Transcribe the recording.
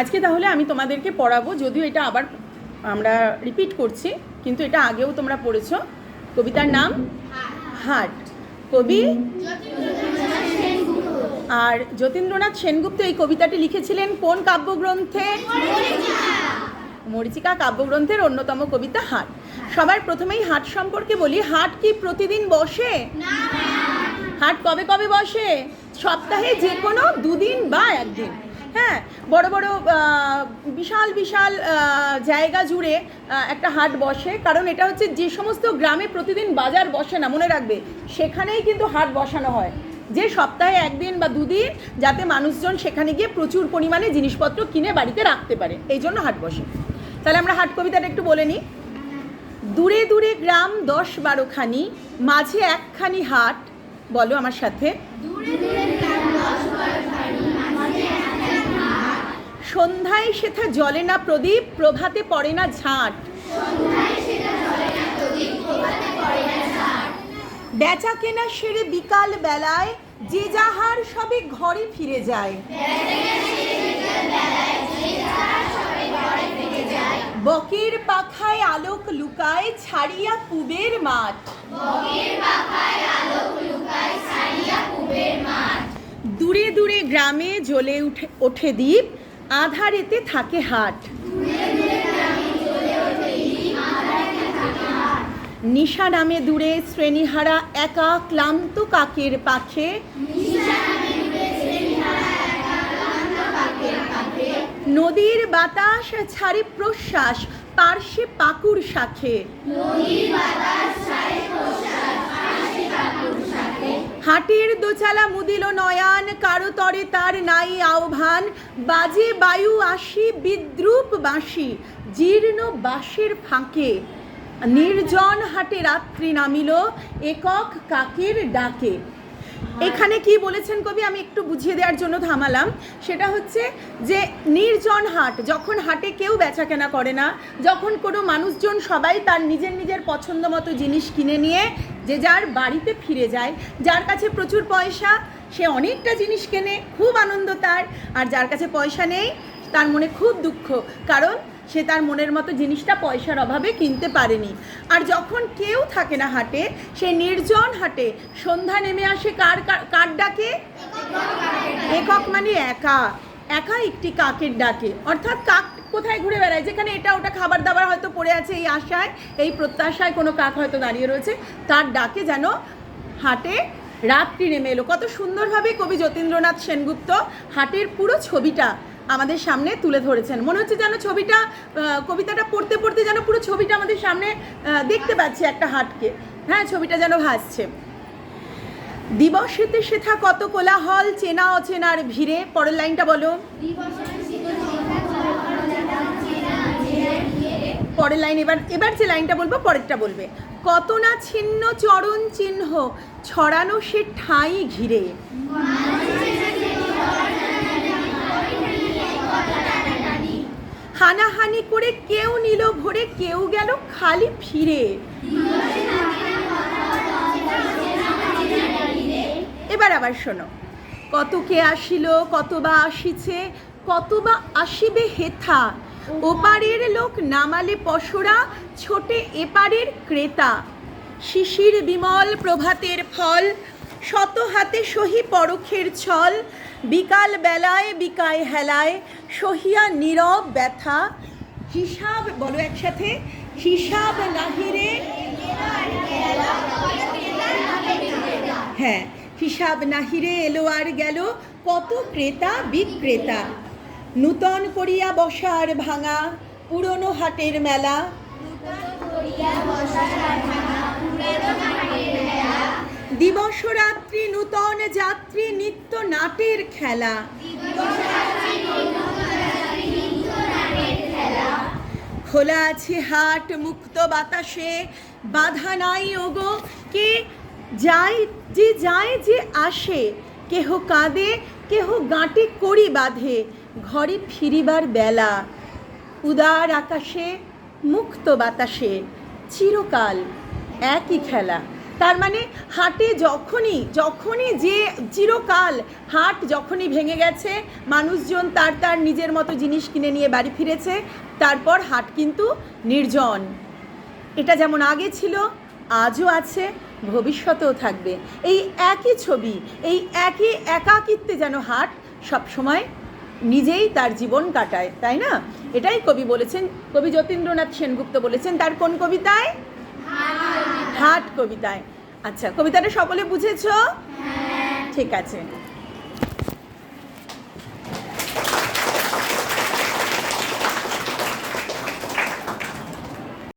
আজকে তাহলে আমি তোমাদেরকে পড়াবো, যদিও এটা আবার আমরা রিপিট করছি, কিন্তু এটা আগেও তোমরা পড়েছো। কবিতার নাম হাট। কবি আর যতীন্দ্রনাথ সেনগুপ্ত এই কবিতাটি লিখেছিলেন কোন কাব্যগ্রন্থে? মরিচিকা কাব্যগ্রন্থের অন্যতম কবিতা হাট। সবার প্রথমেই হাট সম্পর্কে বলি, হাট কি প্রতিদিন বসে? হাট কবে কবে বসে? সপ্তাহে যে কোনো দুদিন বা একদিন। হ্যাঁ বড় বড় বিশাল বিশাল জায়গা জুড়ে একটা হাট বসে। কারণ এটা হচ্ছে যে সমস্ত গ্রামে প্রতিদিন বাজার বসে না, মনে রাখবে। সেখানেই কিন্তু হাট বসানো হয়। যে সপ্তাহে একদিন বা দুদিন যাতে মানুষজন সেখানে গিয়ে প্রচুর পরিমাণে জিনিসপত্র কিনে বাড়িতে রাখতে পারে। এই জন্য হাট বসে। তাহলে আমরা হাট কবিতাটা একটু বলে নিই। দূরে দূরে গ্রাম দশ বারোখানি মাঝে একখানি হাট, বলো আমার সাথে। সন্ধ্যায় সেথা জলে না প্রদীপ, প্রভাতে পড়ে না ঝাঁট। বেচা কেনা সেরে বিকাল বেলায়, যে যাহার সবে ঘরে ফিরে যায়। বকের পাখায় আলোক লুকায় ছাড়িয়া কুবের মাঠ। দূরে দূরে গ্রামে জ্বলে উঠে, ওঠে দ্বীপ। আধারেতে থাকে হাট। নিশা নামে দূরে শ্রেণীহারা একা ক্লান্ত কাকের পাখে। নদীর বাতাস ছাড়ে প্রশ্বাস, পার্শ্বে পাকুর শাখে। হাটের দোচালা মুদিল নয়ান, কারও তরে তার নাই আহ্বান। বাজে বায়ু আসি বিদ্রুপ বাঁশি, জীর্ণ বাঁশের ফাঁকে। নির্জন হাটে রাত্রি নামিল, একক কাকের ডাকে। এখানে কি বলেছেন কবি? আমি একটু বুঝিয়ে দেওয়ার জন্য থামালাম। সেটা হচ্ছে যে, নির্জন হাট, যখন হাটে কেউ বেচা কেনা করে না, যখন কোনো মানুষজন সবাই তার নিজের নিজের পছন্দ মতো জিনিস কিনে নিয়ে যে যার বাড়িতে ফিরে যায়, যার কাছে প্রচুর পয়সা, সে অনেকটা জিনিস কেনে, খুব আনন্দ তার, আর যার কাছে পয়সা নেই, তার মনে খুব দুঃখ। কারণ সে তার মনের মতো জিনিসটা পয়সার অভাবে কিনতে পারেনি। আর যখন কেউ থাকে না হাটে, সে নির্জন হাটে, সন্ধ্যা নেমে আসে কার কার- ডাকে? একক মানে একা। একা একটি কাকের ডাকে। অর্থাৎ কাক কোথায় ঘুরে বেড়ায়? যেখানে এটা ওটা খাবার দাবার হয়তো পড়ে আছে এই আশায়, এই প্রত্যাশায় কোনো কাক হয়তো দাঁড়িয়ে রয়েছে। তার ডাকে যেন হাটে রাত্রি নেমে এলো। কত সুন্দরভাবে কবি যতীন্দ্রনাথ সেনগুপ্ত হাটের পুরো ছবিটা আমাদের সামনে তুলে ধরেছেন। মনে হচ্ছে যেন ছবিটা কবিতাটা পড়তে পড়তে যেন পুরো ছবিটা আমাদের সামনে দেখতে পাচ্ছি একটা হাটকে। হ্যাঁ ছবিটা যেন ভাসছে। দিবসেতে সেথা কত কোলাহল, চেনা অচেনার ভিড়ে। পরের লাইনটা বলো। পরের লাইন এবার এবার যে লাইনটা বলব, পরেরটা বলবে। কত না ছিন্ন চরণ চিহ্ন, ছড়ানো সে ঠাঁই ঘিরে। হানাহানি করে কেউ নিল ভরে, কেউ গেল খালি ফিরে এবার আবার শোনো, কত কে আসিল, কত বা আসিছে, কত বা আসিবে হেথা। ওপারের লোক নামালে পশরা, ছোটে এপারের ক্রেতা। শিশির বিমল প্রভাতের ফল শত হাতে সহি পরখের ছল, বিকাল বেলায়, বিকায় হেলায়, সহিয়া নীরব ব্যথা। হিসাব বলো একসাথে, হিসাব নাহিরে। হ্যাঁ হিসাব নাহিরে এলো আর গেল, কত ক্রেতা বিক্রেতা। নূতন করিয়া বসার ভাঙা, পুরনো হাটের মেলা। দিবস রাত্রি নূতন যাত্রী নিত্য নাটের খেলা। খোলা আছে হাট মুক্ত বাতাসে, বাধা নাই ওগো, কে যায় যে যায় যে আসে, কেহ কাঁদে, কেহ গাঁটে করি বাঁধে, ঘরে ফিরিবার বেলা। উদার আকাশে, মুক্ত বাতাসে, চিরকাল একই খেলা। তার মানে হাটে যখনই যখনই যে চিরকাল হাট যখনই ভেঙে গেছে, মানুষজন তার তার নিজের মতো জিনিস কিনে নিয়ে বাড়ি ফিরেছে, তারপর হাট কিন্তু নির্জন। এটা যেমন আগে ছিল, আজও আছে, ভবিষ্যতেও থাকবে। এই একই ছবি, এই একই একাকিত্বে যেন হাট সবসময় নিজেই তার জীবন কাটায়, তাই না? এটাই কবি বলেছেন, কবি যতীন্দ্রনাথ সেনগুপ্ত বলেছেন, তার কোন কবিতায়? হাট কবিতায়। আচ্ছা কবিতাটা সকলে বুঝেছ? ঠিক আছে।